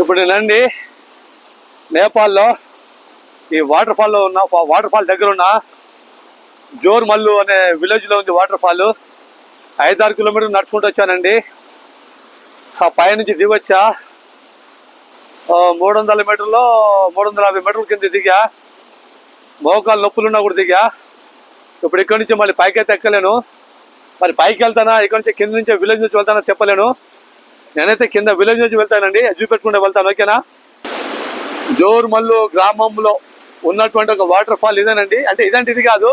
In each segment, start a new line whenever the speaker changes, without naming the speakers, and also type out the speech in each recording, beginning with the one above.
ఇప్పుడు నండి నేపాల్లో ఈ వాటర్ ఫాల్లో ఉన్న వాటర్ ఫాల్ దగ్గర ఉన్న జోర్మల్లు అనే విలేజ్లో ఉంది వాటర్ ఫాల్ ఐదారు కిలోమీటర్లు నడుచుకుంటూ వచ్చానండి. ఆ పైనుంచి దిగొచ్చా. మూడు వందల మీటర్లో మూడు వందల యాభై మీటర్ల కింద దిగా. మోకాలు నొప్పులున్నా కూడా దిగా. ఇప్పుడు ఇక్కడి నుంచి మళ్ళీ పైకి అయితే ఎక్కలేను మరి పైకి వెళ్తానా ఇక్కడి నుంచి కింద నుంచి విలేజ్ నుంచి వెళ్తానా చెప్పలేను. నేనైతే కింద విలేజ్ నుంచి వెళ్తానండి చూపెట్టుకుంటే వెళ్తాను ఓకేనా? జోర్మల్లు గ్రామంలో ఉన్నటువంటి ఒక వాటర్ ఫాల్ ఇదేనండి. అంటే ఇదంటే ఇది కాదు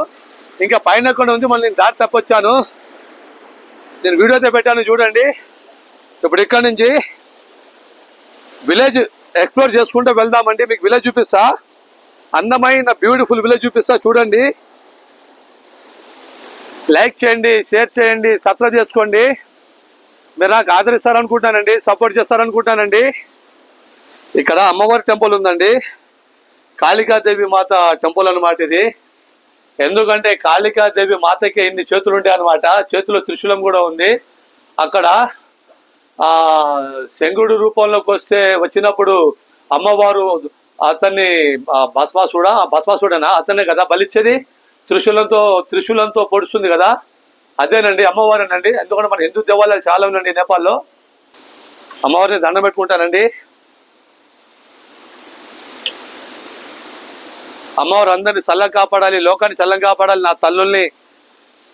ఇంకా పైన కూడా ఉంది మళ్ళీ నేను దారి తప్పొచ్చాను. నేను వీడియో అయితే పెట్టాను చూడండి. ఇప్పుడు ఇక్కడ నుంచి విలేజ్ ఎక్స్ప్లోర్ చేసుకుంటూ వెళ్దామండి మీకు విలేజ్ చూపిస్తా. అందమైన బ్యూటిఫుల్ విలేజ్ చూపిస్తా చూడండి. లైక్ చేయండి షేర్ చేయండి సబ్స్క్రైబ్ చేసుకోండి. మీరు నాకు ఆదరిస్తారనుకుంటానండి సపోర్ట్ చేస్తారనుకుంటానండి. ఇక్కడ అమ్మవారి టెంపుల్ ఉందండి. కాళికాదేవి మాత టెంపుల్ అన్నమాట ఇది. ఎందుకంటే కాళికాదేవి మాతకి ఇన్ని చేతులు ఉంటాయి అనమాట చేతిలో త్రిశూలం కూడా ఉంది. అక్కడ ఆ శంగుడు రూపంలోకి వస్తే వచ్చినప్పుడు అమ్మవారు అతన్ని భస్మాసుడా ఆ, భస్మాసుడేనా? అతనే కదా బలిచ్చేది. త్రిశూలంతో త్రిశూలంతో పొడుస్తుంది కదా. అదేనండి అమ్మవారేనండి. ఎందుకంటే మన హిందూ దేవాలయాలు చాలా ఉందండి నేపాల్లో. అమ్మవారిని దండం పెట్టుకుంటానండి. అమ్మవారు అందరిని చల్లగా కాపాడాలి లోకాన్ని చల్లగా కాపాడాలి నా తల్లుల్ని.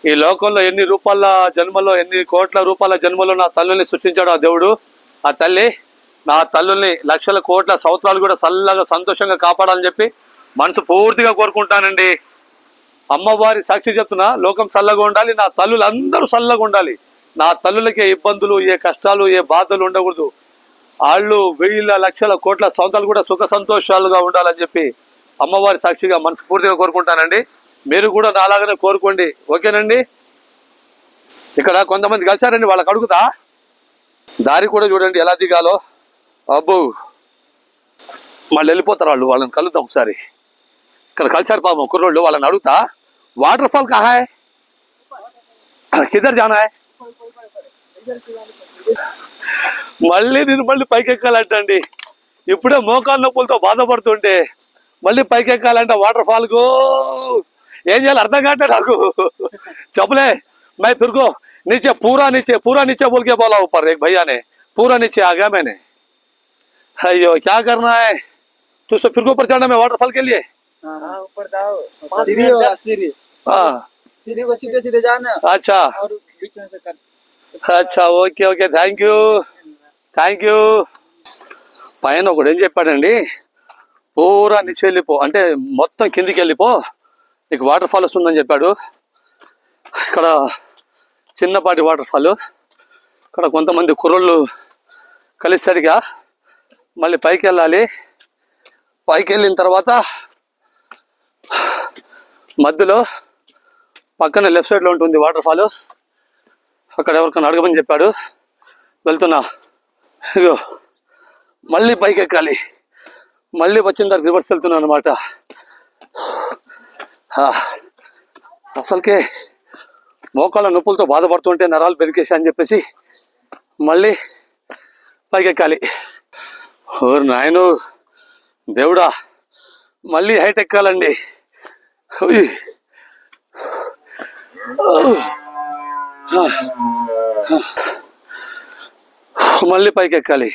ఈ లోకంలో ఎన్ని రూపాల జన్మలో ఎన్ని కోట్ల రూపాయల జన్మలో నా తల్లుల్ని సృష్టించాడు ఆ దేవుడు ఆ తల్లి నా తల్లుల్ని లక్షల కోట్ల సంవత్సరాలు కూడా చల్లగా సంతోషంగా కాపాడాలని చెప్పి మనసు పూర్తిగా కోరుకుంటానండి. అమ్మవారి సాక్షి చెప్తున్నా లోకం చల్లగా ఉండాలి నా తల్లులు అందరూ చల్లగా ఉండాలి. నా తల్లులకి ఏ ఇబ్బందులు ఏ కష్టాలు ఏ బాధలు ఉండకూడదు. వాళ్ళు వెయ్యిల లక్షల కోట్ల సంవత్సరాలు కూడా సుఖ సంతోషాలుగా ఉండాలని చెప్పి అమ్మవారి సాక్షిగా మనస్ఫూర్తిగా కోరుకుంటానండి. మీరు కూడా నాలాగానే కోరుకోండి. ఓకేనండి? ఇక్కడ కొంతమంది కలిశారండి వాళ్ళకి అడుగుతా. దారి కూడా చూడండి ఎలా దిగాలో. అబ్బో! మళ్ళీ వెళ్ళిపోతారు వాళ్ళు వాళ్ళని కలుద్దాం ఒకసారి. ఇక్కడ కలిశారు పాపం కుర్రోళ్ళు వాళ్ళని అడుగుతా. వాటర్ ఫాల్ కహా హై కిధర్ జానా హై మళ్ళీ నేను మళ్ళీ పైకి ఎక్కాలంటండి ఇప్పుడే మోకాలు నొప్పులతో బాధపడుతుంటే మళ్ళీ పైకి ఎక్కాలంటే వాటర్ ఫాల్ కు ఏం చేయాలి అర్థం కావట్లే నాకు చెప్పలే मैं फिर को नीचे पूरा नीचे पूरा नीचे बोल के बोला ऊपर एक भैया ने पूरा नीचे आ गया मैंने अयो क्या करना है तो फिर को ऊपर चढ़ना है वाटरफॉल के लिए
हाँ ऊपर जाओ
पाँच
सीढ़ी
मिनट
होगा
तक-
सीढ़ी
हाँ
सीढ़ी को सीधे सीधे जाना
अच्छा
और बीच में से कर
అచ్చా okay okay thank you thank you పైన ఒకడు ఏం చెప్పాడండి పూరా నిచ్చి వెళ్ళిపో అంటే మొత్తం కిందికి వెళ్ళిపో నీకు వాటర్ ఫాల్ వస్తుందని చెప్పాడు ఇక్కడ చిన్నపాటి వాటర్ ఫాల్ ఇక్కడ కొంతమంది కుర్రోళ్ళు కలిసాడుగా మళ్ళీ పైకి వెళ్ళాలి పైకి వెళ్ళిన తర్వాత మధ్యలో పక్కన లెఫ్ట్ సైడ్లో ఉంటుంది వాటర్ ఫాల్. అక్కడ ఎవరికైనా అడగమని చెప్పాడు. వెళ్తున్నా. ఇగో మళ్ళీ పైకి ఎక్కాలి. మళ్ళీ వచ్చిన తర్వాత రివర్స్ వెళ్తున్నాను అనమాట అసలుకే మోకాళ్ళ నొప్పులతో బాధపడుతుంటే నరాలు పెరికేసా అని చెప్పేసి మళ్ళీ పైకి ఎక్కాలి. ఓరు నాయను దేవుడా మళ్ళీ హైట్ ఎక్కాలండి మళ్ళీ పైకి ఎక్కాలి.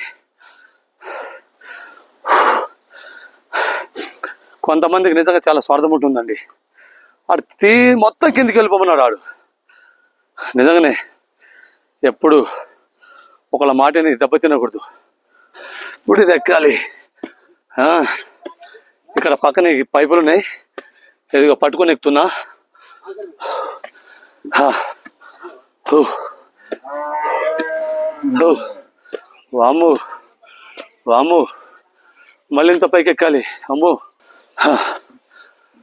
కొంతమందికి నిజంగా చాలా స్వార్థం ఉంటుందండి. ఆడు తీ మొత్తం కిందికి వెళ్ళిపోమన్నాడు ఆడు. నిజంగానే ఎప్పుడు ఒకళ్ళ మాటని దెబ్బతినకూడదు. ఇప్పుడు ఇది ఎక్కాలి. ఇక్కడ పక్కన పైపులు ఉన్నాయి. ఇదిగో పట్టుకొని ఎక్కుతున్నా. వాము వాము మళ్ళీ ఇంత పైకి ఎక్కాలి అమ్ము. చూసారండి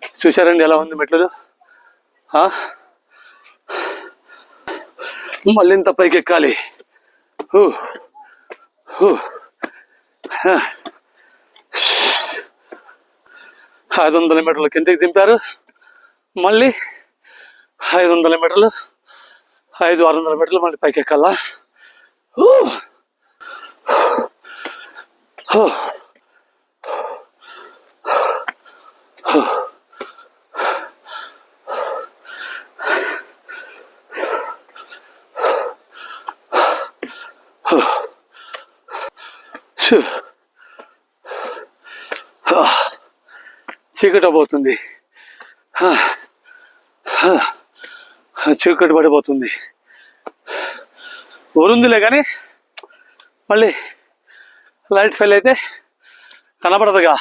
చూశారండి ఎలా ఉంది మెట్లు ఆ? మళ్ళీ ఇంత పైకి ఎక్కాలి ఐదు వందల మీటర్లు కిందకి దింపారు. మళ్ళీ ఐదు వందల మీటర్లు ఐదు ఆరు వందల మీటర్లు మళ్ళీ పైకి ఎక్కాలా ఊ. ఓ. చీకట పోతుంది చీకటి పడిపోతుంది. ఊరుందిలే కానీ మళ్ళీ లైట్ ఫెయిల్ అయితే కనపడదుగా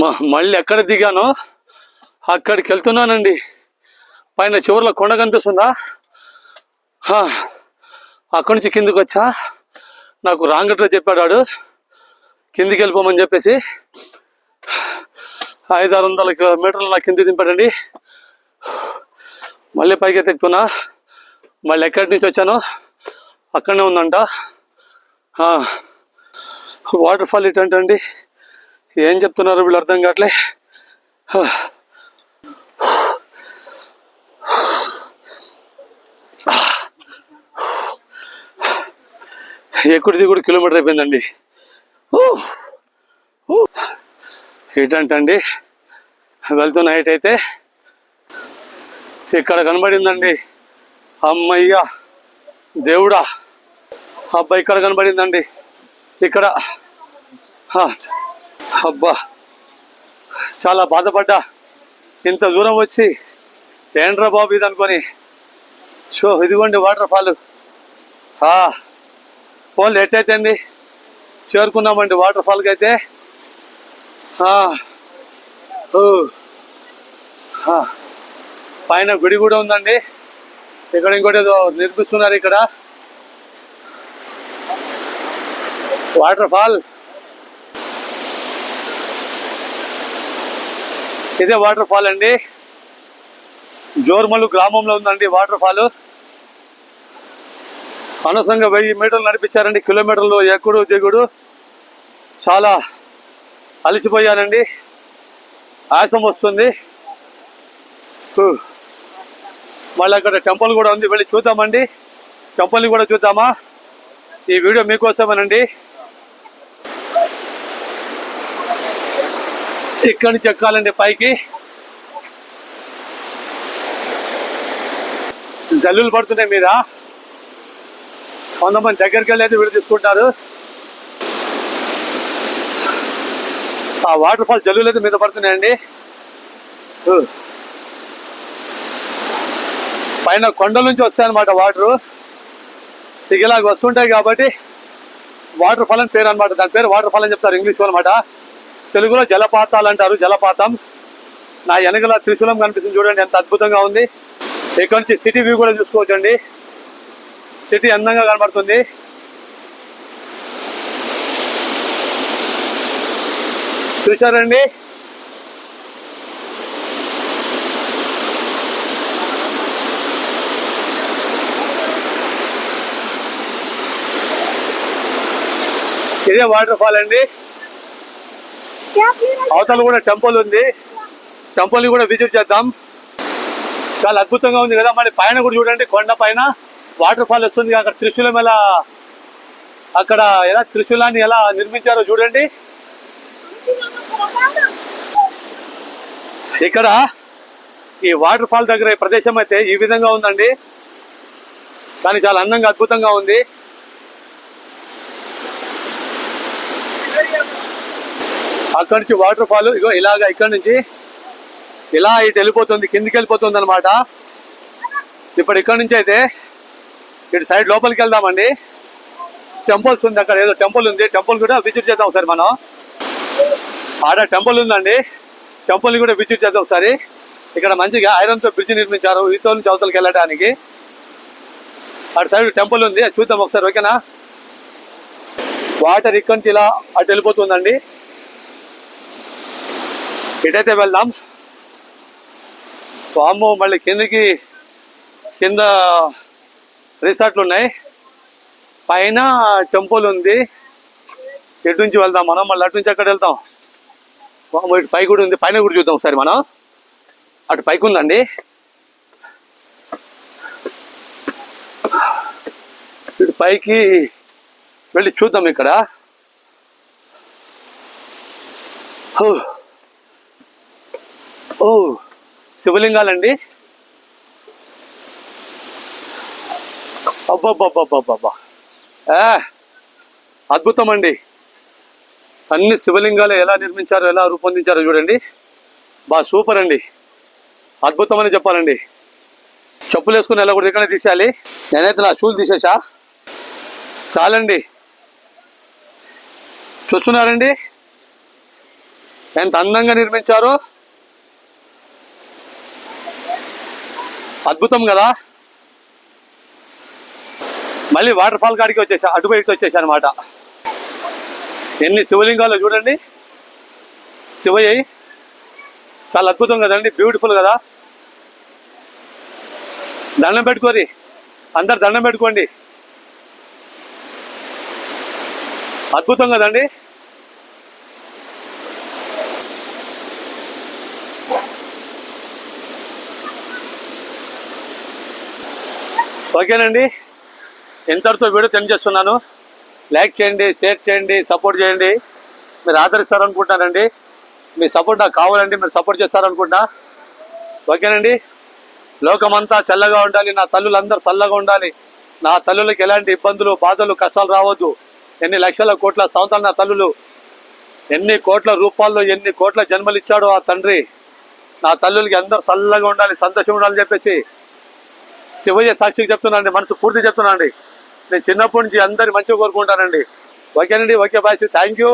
మ- మళ్ళీ ఎక్కడ దిగానో అక్కడికి వెళ్తున్నానండి. పైన చివరిలో కొండ కనిపిస్తుందా? హా. అక్కడి నుంచి కిందకు వచ్చా? నాకు రాంగ్ అడ్రస్ చెప్పాడు వాడు. కిందికి వెళ్ళిపోమని చెప్పేసి ఐదు ఆరు వందల మీటర్లు నా కింద దింపాడండి. మళ్ళీ పైకి ఎత్తుకుతున్నా మళ్ళీ ఎక్కడి నుంచి వచ్చానో అక్కడనే ఉందంట. వాటర్ ఫాల్ ఇటంటండి ఏం చెప్తున్నారు వీళ్ళు అర్థం కావట్లే. ఎక్కడిది కూడా కిలోమీటర్ అయిపోయిందండి. ఊ. ఏంటంటండి వెళ్తున్న నైట్ అయితే ఇక్కడ కనబడిందండి. అమ్మయ్య దేవుడా. అబ్బా ఇక్కడ కనబడిందండి. ఇక్కడ అబ్బా. చాలా బాధపడ్డా. ఇంత దూరం వచ్చి ఏంట్రా బాబు ఇది అనుకొని. షో ఇదిగోండి వాటర్ ఫాల్ ఫోన్ లేట్ అయిపోయింది చేరుకున్నామండి వాటర్ ఫాల్కి అయితే. పైన గుడి కూడా ఉందండి. ఇక్కడ ఇంకోటి ఏదో నిర్మిస్తున్నారు ఇక్కడ. Water fall. ఇదే వాటర్ ఫాల్ అండి. జోర్మలు గ్రామంలో ఉందండి వాటర్ ఫాల్. అనవసరంగా వెయ్యి మీటర్లు నడిపించారండి. కిలోమీటర్లు ఎక్కుడు దిగుడు. చాలా అలసిపోయానండి. ఆయాసం వస్తుంది. మళ్ళీ అక్కడ టెంపుల్ కూడా ఉంది. వెళ్ళి చూద్దామండి. టెంపుల్ని కూడా చూద్దామా? ఈ వీడియో మీకోసమేనండి. ఇక్కడి నుంచి ఎక్కాలండి పైకి. జల్లులు పడుతున్నాయి మీద. కొంతమంది దగ్గరికి వెళ్ళి అయితే వీడియో తీసుకుంటారు. ఆ వాటర్ ఫాల్ జల్లులు అయితే మీద పడుతున్నాయండి. పైన కొండల నుంచి వస్తాయన్నమాట వాటరు. ఇక వస్తుంటాయి కాబట్టి వాటర్ ఫాల్ అని పేరు అనమాట దాని పేరు వాటర్ ఫాల్ అని చెప్తారు ఇంగ్లీష్ అనమాట తెలుగులో జలపాతాలు అంటారు జలపాతం. నా వెనకల త్రిశూలం కనిపిస్తుంది చూడండి ఎంత అద్భుతంగా ఉంది. ఇక్కడ నుంచి సిటీ వ్యూ కూడా చూసుకోవచ్చండి. సిటీ అందంగా కనబడుతుంది. చూశారండి? ఇదే వాటర్ ఫాల్ అండి. అవతల కూడా టెంపుల్ ఉంది. టెంపుల్ని కూడా విజిట్ చేద్దాం. చాలా అద్భుతంగా ఉంది కదా. మళ్ళీ పైన కూడా చూడండి కొండ పైన. వాటర్ ఫాల్ వస్తుంది. అక్కడ త్రిశూలం ఎలా అక్కడ ఎలా త్రిశూలాన్ని ఎలా నిర్మించారో చూడండి. ఇక్కడ ఈ వాటర్ ఫాల్ దగ్గర ప్రదేశం అయితే ఈ విధంగా ఉందండి. కానీ చాలా అందంగా అద్భుతంగా ఉంది. అక్కడి నుంచి వాటర్ ఫాల్ ఇగో ఇలాగా ఇక్కడ నుంచి ఇలా ఇటు వెళ్ళిపోతుంది కిందికి వెళ్ళిపోతుంది అనమాట ఇప్పుడు ఇక్కడ నుంచి అయితే ఇటు సైడ్ లోపలికి వెళ్దామండి. టెంపుల్స్ ఉంది అక్కడ ఏదో టెంపుల్ ఉంది. టెంపుల్ కూడా విజిట్ చేద్దాం ఒకసారి మనం. ఆడ టెంపుల్ ఉందండి. టెంపుల్ని కూడా విజిట్ చేద్దాం ఒకసారి. ఇక్కడ మంచిగా ఐరన్తో బ్రిడ్జ్ నిర్మించారు. ఈతో నుంచి అవతలకి వెళ్ళడానికి. అటు సైడ్ టెంపుల్ ఉంది. అది చూద్దాం ఒకసారి ఓకేనా వాటర్ ఇక్కడి నుంచి ఇలా అటు వెళ్ళిపోతుందండి. ఇటైతే వెళ్దాం. వాము మళ్ళీ కిందకి కింద రిసార్ట్లు ఉన్నాయి. పైన టెంపుల్ ఉంది. ఎటు నుంచి వెళ్దాం మనం? మళ్ళీ అటు నుంచి అక్కడ వెళ్తాం? ఇటు పై కూడా ఉంది. పైన కూడా చూద్దాం ఒకసారి మనం. అటు పైకి ఉందండి. ఇటు పైకి వెళ్ళి చూద్దాం ఇక్కడ. ఓ. ఓ. శివలింగాలండి. అబ్బబ్బబ్బబ్బబ్బా అద్భుతం అండి అన్ని శివలింగాలు ఎలా నిర్మించారో ఎలా రూపొందించారో చూడండి. బా సూపర్ అండి అద్భుతం అని చెప్పాలండి. చెప్పులు వేసుకుని ఎలా కూడా ఇక్కడ తీసేయాలి. నేనైతే నా షూలు తీసేసా. చాలండి. చూస్తున్నారండి? ఎంత అందంగా నిర్మించారో. అద్భుతం కదా. మళ్ళీ వాటర్ ఫాల్ కాడికి వచ్చేసా అటు బయటకు వచ్చేసా అనమాట ఎన్ని శివలింగాలు చూడండి. శివయ్య చాలా అద్భుతం కదండి బ్యూటిఫుల్ కదా. దండం పెట్టుకోరి అందరు దండం పెట్టుకోండి. అద్భుతం కదండి. ఓకేనండి. ఇంతటితో వీడియో తెలియజేస్తున్నాను లైక్ చేయండి షేర్ చేయండి సపోర్ట్ చేయండి. మీరు ఆదరిస్తారనుకుంటున్నానండి. మీ సపోర్ట్ నాకు కావాలండి మీరు సపోర్ట్ చేస్తారనుకుంటున్నా. ఓకేనండి? లోకమంతా చల్లగా ఉండాలి నా తల్లులందరూ చల్లగా ఉండాలి. నా తల్లులకు ఎలాంటి ఇబ్బందులు బాధలు కష్టాలు రావద్దు. ఎన్ని లక్షల కోట్ల సంవత్సరాలు నా తల్లులు ఎన్ని కోట్ల రూపాల్లో ఎన్ని కోట్ల జన్మలు ఇచ్చాడో ఆ తండ్రి. నా తల్లులకి అందరూ చల్లగా ఉండాలి సంతోషం ఉండాలని చెప్పేసి శివయ్య సాక్షికి చెప్తున్నాండి మనసు పూర్తి చెప్తున్నాండి నేను చిన్నప్పటి నుంచి అందరి మంచిగా కోరుకుంటానండి. ఓకేనండి ఓకే బాయ్ థ్యాంక్ యూ.